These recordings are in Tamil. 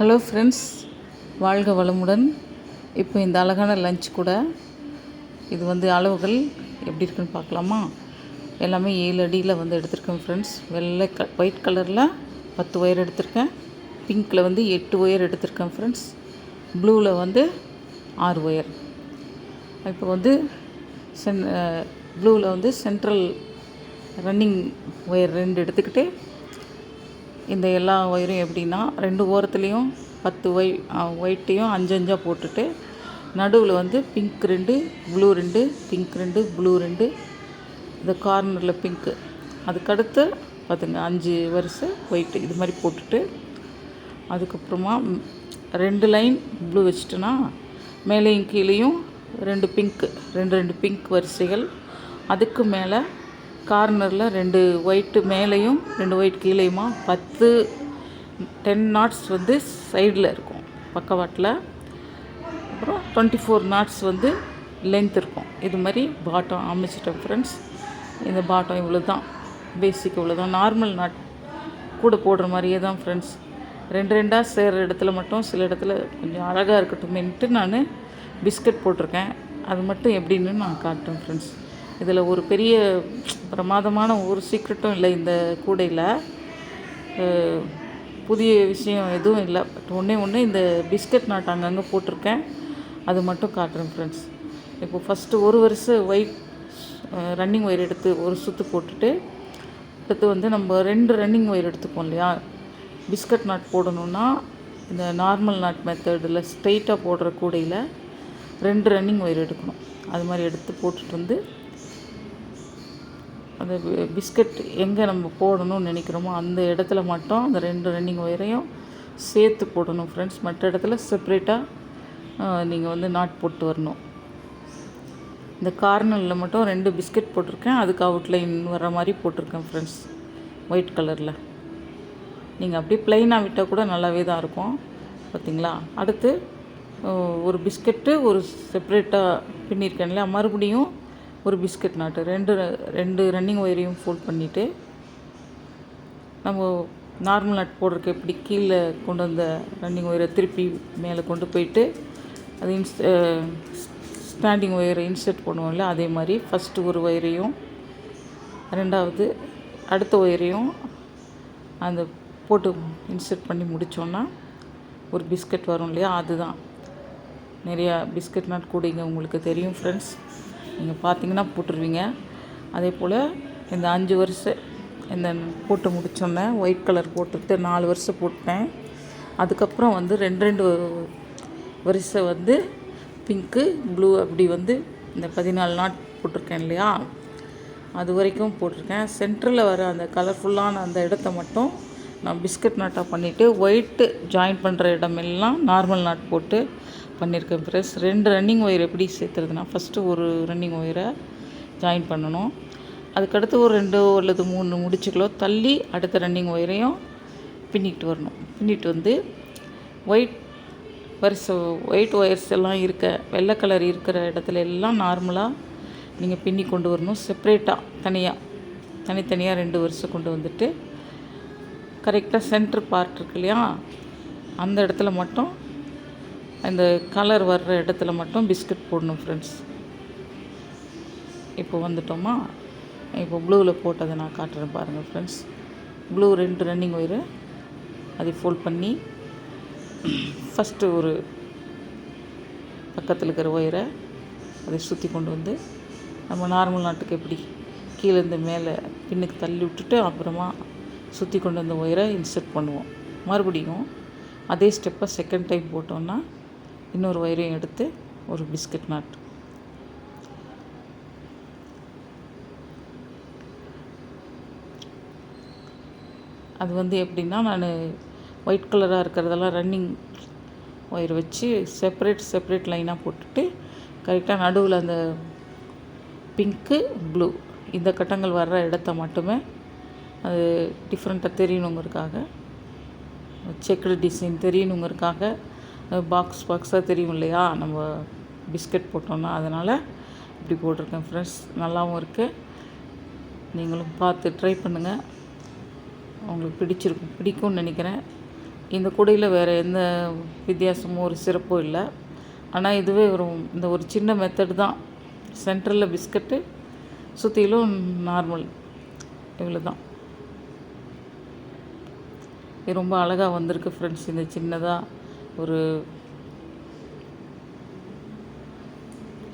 ஹலோ ஃப்ரெண்ட்ஸ் வாழ்க வளமுடன். இப்போ இந்த அழகான லஞ்ச் கூட இது வந்து அளவுகள் எப்படி இருக்குன்னு பார்க்கலாமா? எல்லாமே ஏழு அடியில் வந்து எடுத்திருக்கேன் ஃப்ரெண்ட்ஸ் வெள்ளை க ஒயிட் கலரில் பத்து ஒயர் எடுத்திருக்கேன். பிங்க்கில் வந்து எட்டு ஒயர் எடுத்திருக்கேன் ஃப்ரெண்ட்ஸ் ப்ளூவில் வந்து ஆறு ஒயர் இப்போ வந்து சென் ப்ளூவில் வந்து சென்ட்ரல் ரன்னிங் ஒயர் ரெண்டு எடுத்துக்கிட்டு இந்த எல்லா ஒயரும் எப்படின்னா ரெண்டு ஓரத்துலேயும் பத்து ஒய் ஒயிட்டையும் அஞ்சு அஞ்சாக போட்டுட்டு நடுவில் வந்து பிங்க் ரெண்டு ப்ளூ ரெண்டு பிங்க் ரெண்டு ப்ளூ ரெண்டு இந்த கார்னரில் பிங்க்கு அதுக்கடுத்து பார்த்துங்க அஞ்சு வரிசை ஒயிட்டு இது மாதிரி போட்டுட்டு அதுக்கப்புறமா ரெண்டு லைன் ப்ளூ வச்சுட்டோன்னா மேலேயும் கீழேயும் ரெண்டு பிங்க்கு ரெண்டு ரெண்டு பிங்க் வரிசைகள். அதுக்கு மேலே கார்னரில் ரெண்டு ஒயிட்டு மேலேயும் ரெண்டு ஒயிட் கீழேயுமா பத்து டென் நாட்ஸ் வந்து சைடில் இருக்கும் பக்கவாட்டில். அப்புறம் டுவெண்ட்டி ஃபோர் நாட்ஸ் வந்து லென்த் இருக்கும். இது மாதிரி பாட்டம் அமைச்சிட்டேன் ஃப்ரெண்ட்ஸ் இந்த பாட்டம் இவ்வளோ தான் பேசிக் இவ்வளோ தான் நார்மல் நாட் கூட போடுற மாதிரியே தான் ஃப்ரெண்ட்ஸ் ரெண்டு ரெண்டாக சேர்கிற இடத்துல மட்டும் சில இடத்துல கொஞ்சம் அழகாக இருக்கட்டுமேன்ட்டு நான் பிஸ்கட் போட்டிருக்கேன். அது மட்டும் எப்படின்னு நான் காட்டுறேன் ஃப்ரெண்ட்ஸ் இதில் ஒரு பெரிய பிரமாதமான ஒரு சீக்ரெட்டும் இல்லை இந்த கூடையில். புதிய விஷயம் எதுவும் இல்லை. பட் ஒன்றே ஒன்று இந்த பிஸ்கட் நாட் அங்கங்கே போட்டிருக்கேன். அது மட்டும் காட்டுறேன் ஃப்ரெண்ட்ஸ் இப்போ ஃபஸ்ட்டு ஒரு வருஷம் ஒயிட் ரன்னிங் ஒயர் எடுத்து ஒரு சுற்று போட்டுட்டு அடுத்து வந்து நம்ம ரெண்டு ரன்னிங் ஒயர் எடுத்துப்போம் இல்லையா? பிஸ்கட் நாட் போடணுன்னா இந்த நார்மல் நாட் மெத்தடில் ஸ்ட்ரெயிட்டாக போடுற கூடையில் ரெண்டு ரன்னிங் ஒயர் எடுக்கணும். அது மாதிரி எடுத்து போட்டுட்டு வந்து அந்த பி- பிஸ்கட் எங்கே நம்ம போடணும்னு நினைக்கிறோமோ அந்த இடத்துல மட்டும் அந்த ரெண்டு ரன்னிங் ஒயரையும் சேர்த்து போடணும் ஃப்ரெண்ட்ஸ் மற்ற இடத்துல செப்ரேட்டாக நீங்கள் வந்து நாட் போட்டு வரணும். இந்த கார்னரில் மட்டும் ரெண்டு பிஸ்கட் போட்டிருக்கேன். அதுக்கு அவுட்லைன் வர மாதிரி போட்டிருக்கேன் ஃப்ரெண்ட்ஸ் ஒயிட் கலரில் நீங்கள் அப்படியே ப்ளைனாக விட்டால் கூட நல்லாவே தான் இருக்கும். பார்த்தீங்களா அடுத்து ஒரு பிஸ்கட்டு ஒரு செப்ரேட்டாக பின்னிருக்கேன் இல்லையா? மறுபடியும் ஒரு பிஸ்கட் நாட்டு. ரெண்டு ரெண்டு ரன்னிங் ஒயரையும் ஃபோல்ட் பண்ணிவிட்டு நம்ம நார்மல் நட் போடுறதுக்கு எப்படி கீழே கொண்டு வந்த ரன்னிங் ஒயரை திருப்பி மேலே கொண்டு போயிட்டு அது இன்ஸ் ஸ்டாண்டிங் ஒயரை இன்சர்ட் பண்ணுவோம்ல அதே மாதிரி ஃபஸ்ட்டு ஒரு ஒயரையும் ரெண்டாவது அடுத்த ஒயரையும் அந்த போட்டு இன்சர்ட் பண்ணி முடித்தோன்னா ஒரு பிஸ்கட் வரும் இல்லையா? அதுதான். நிறையா பிஸ்கட் நாட் கூடிங்க உங்களுக்கு தெரியும் ஃப்ரெண்ட்ஸ் நீங்கள் பார்த்தீங்கன்னா போட்டுருவீங்க. அதே போல் இந்த அஞ்சு வருஷம் இந்த போட்டு முடித்தோன்னே ஒயிட் கலர் போட்டுட்டு நாலு வருஷம் போட்டேன். அதுக்கப்புறம் வந்து ரெண்டு ரெண்டு வரிசை வந்து பிங்க்கு ப்ளூ அப்படி வந்து இந்த பதினாலு நாட் போட்டிருக்கேன் இல்லையா? அது வரைக்கும் போட்டிருக்கேன். சென்டரில் வர அந்த கலர்ஃபுல்லான அந்த இடத்த மட்டும் நான் பிஸ்கட் நாட்டாக பண்ணிவிட்டு ஒயிட்டு ஜாயின் பண்ணுற இடமெல்லாம் நார்மல் நாட் போட்டு பண்ணியிருக்கேன் ப்ரெஸ் ரெண்டு ரன்னிங் ஒயர் எப்படி சேர்த்துறதுனா ஃபஸ்ட்டு ஒரு ரன்னிங் ஒயரை ஜாயின் பண்ணணும். அதுக்கடுத்து ஒரு ரெண்டு அல்லது மூணு முடிச்சுக்களோ தள்ளி அடுத்த ரன்னிங் ஒயரையும் பின்னிட்டு வரணும். பின்னிட்டு வந்து ஒயிட் வரிசை ஒயிட் ஒயர்ஸ் எல்லாம் இருக்க வெள்ளை கலர் இருக்கிற இடத்துல எல்லாம் நார்மலாக நீங்கள் பின்னி கொண்டு வரணும். செப்ரேட்டாக தனியாக தனித்தனியாக ரெண்டு வருஷம் கொண்டு வந்துட்டு கரெக்டாக சென்டர் பார்ட் இருக்கு இல்லையா? அந்த இடத்துல மட்டும் அந்த கலர் வர்ற இடத்துல மட்டும் பிஸ்கட் போடணும் ஃப்ரெண்ட்ஸ் இப்போ வந்துட்டோமா? இப்போ ப்ளூவில் போட்டதை நான் காட்டுறேன் பாருங்கள் ஃப்ரெண்ட்ஸ் ப்ளூ ரெண்டு ரன்னிங் ஒயரு அதை ஃபோல்ட் பண்ணி ஃபஸ்ட்டு ஒரு பக்கத்தில் இருக்கிற ஒயரை அதை சுற்றி கொண்டு வந்து நம்ம நார்மல் நாட்டுக்கு எப்படி கீழேருந்து மேலே பின்னுக்கு தள்ளி விட்டுட்டு அப்புறமா சுற்றி கொண்டு வந்த ஒயரை இன்சர்ட் பண்ணுவோம். மறுபடியும் அதே ஸ்டெப்பை செகண்ட் டைம் போட்டோன்னா இன்னொரு ஒயரையும் எடுத்து ஒரு பிஸ்கட் நாட் அது வந்து எப்படின்னா நான் ஒயிட் கலராக இருக்கிறதெல்லாம் ரன்னிங் ஒயர் வச்சு செப்பரேட் செப்பரேட் லைனாக போட்டுட்டு கரெக்டாக நடுவில் அந்த பிங்க்கு ப்ளூ இந்த கட்டங்கள் வர்ற இடத்த மட்டுமே அது டிஃப்ரெண்ட்டாக தெரியணுங்கிறதுக்காக செக்குடு டிசைன் தெரியணுங்கிறதுக்காக பாக்ஸ் பாக்ஸாக தெரியும் இல்லையா? நம்ம பிஸ்கட் போட்டோம்னா அதனால் இப்படி போட்டிருக்கேன் ஃப்ரெண்ட்ஸ் நல்லாவும் இருக்குது நீங்களும் பார்த்து ட்ரை பண்ணுங்கள் உங்களுக்கு பிடிச்சிருக்கும் பிடிக்கும்னு நினைக்கிறேன். இந்த கூடையில் வேறு எந்த வித்தியாசமும் ஒரு சிறப்பும் இல்லை. ஆனால் இதுவே ஒரு இந்த ஒரு சின்ன மெத்தட் தான். சென்டரில் பிஸ்கட்டு சுற்றிலும் நார்மல் இவ்வளோ தான் இது ரொம்ப அழகாக வந்திருக்கு ஃப்ரெண்ட்ஸ் இந்த சின்னதாக ஒரு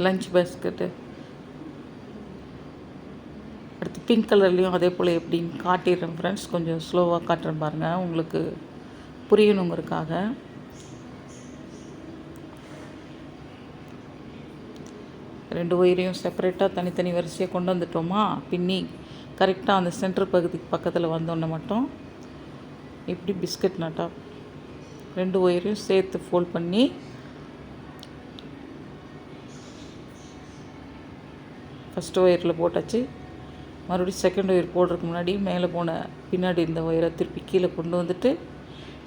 லஞ்ச் பேஸ்கெட்டு அடுத்து பிங்க் கலர்லேயும் அதே போல் எப்படின்னு காட்டிடுறேன் ஃப்ரெண்ட்ஸ் கொஞ்சம் ஸ்லோவாக காட்டுறேன் பாருங்கள் உங்களுக்கு புரியணுங்கிறதுக்காக. ரெண்டு ஒயரையும் செப்பரேட்டாக தனித்தனி வரிசையாக கொண்டு வந்துட்டோமா? பின்னி கரெக்டாக அந்த சென்டர் பகுதிக்கு பக்கத்தில் வந்தோன்னே மட்டும் இப்படி பிஸ்கட் நட்டா ரெண்டு ஒயரையும் சேர்த்து ஃபோல்ட் பண்ணி ஃபஸ்ட்டு ஒயரில் போட்டாச்சு. மறுபடியும் செகண்ட் ஒயர் போடுறதுக்கு முன்னாடி மேலே போன பின்னாடி இந்த ஒயரை திருப்பி கீழே கொண்டு வந்துட்டு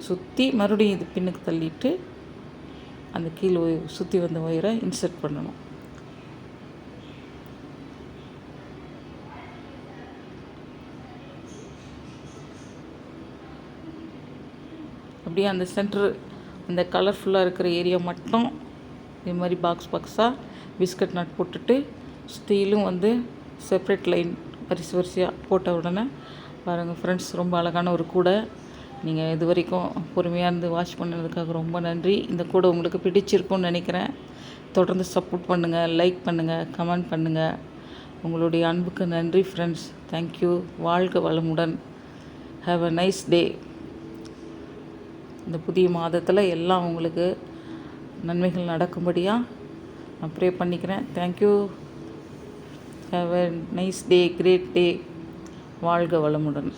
சுற்றி மறுபடியும் இது பின்னுக்கு தள்ளிட்டு அந்த கீழே சுற்றி வந்த ஒயரை இன்சர்ட் பண்ணணும். அப்படியே அந்த சென்டர் அந்த கலர்ஃபுல்லாக இருக்கிற ஏரியா மட்டும் இது மாதிரி பாக்ஸ் பாக்ஸாக பிஸ்கட் நட் போட்டுட்டு ஸ்டீலும் வந்து செப்ரேட் லைன் வரிசை வரிசையாக போட்ட உடனே பாருங்கள் ஃப்ரெண்ட்ஸ் ரொம்ப அழகான ஒரு கூடை. நீங்கள் இது வரைக்கும் பொறுமையாக இருந்து வாட்ச் பண்ணதுக்காக ரொம்ப நன்றி. இந்த கூடை உங்களுக்கு பிடிச்சிருக்கும்னு நினைக்கிறேன். தொடர்ந்து சப்போர்ட் பண்ணுங்கள் லைக் பண்ணுங்கள் கமெண்ட் பண்ணுங்கள் உங்களுடைய அன்புக்கு நன்றி ஃப்ரெண்ட்ஸ் தேங்க்யூ வாழ்க வளமுடன். ஹாவ் அ நைஸ் டே இந்த புதிய மாதத்தில் எல்லாம் உங்களுக்கு நன்மைகள் நடக்கும்படியாக நான் ப்ரே பண்ணிக்கிறேன். Thank you have a nice day great day வாழ்க வளமுடன்.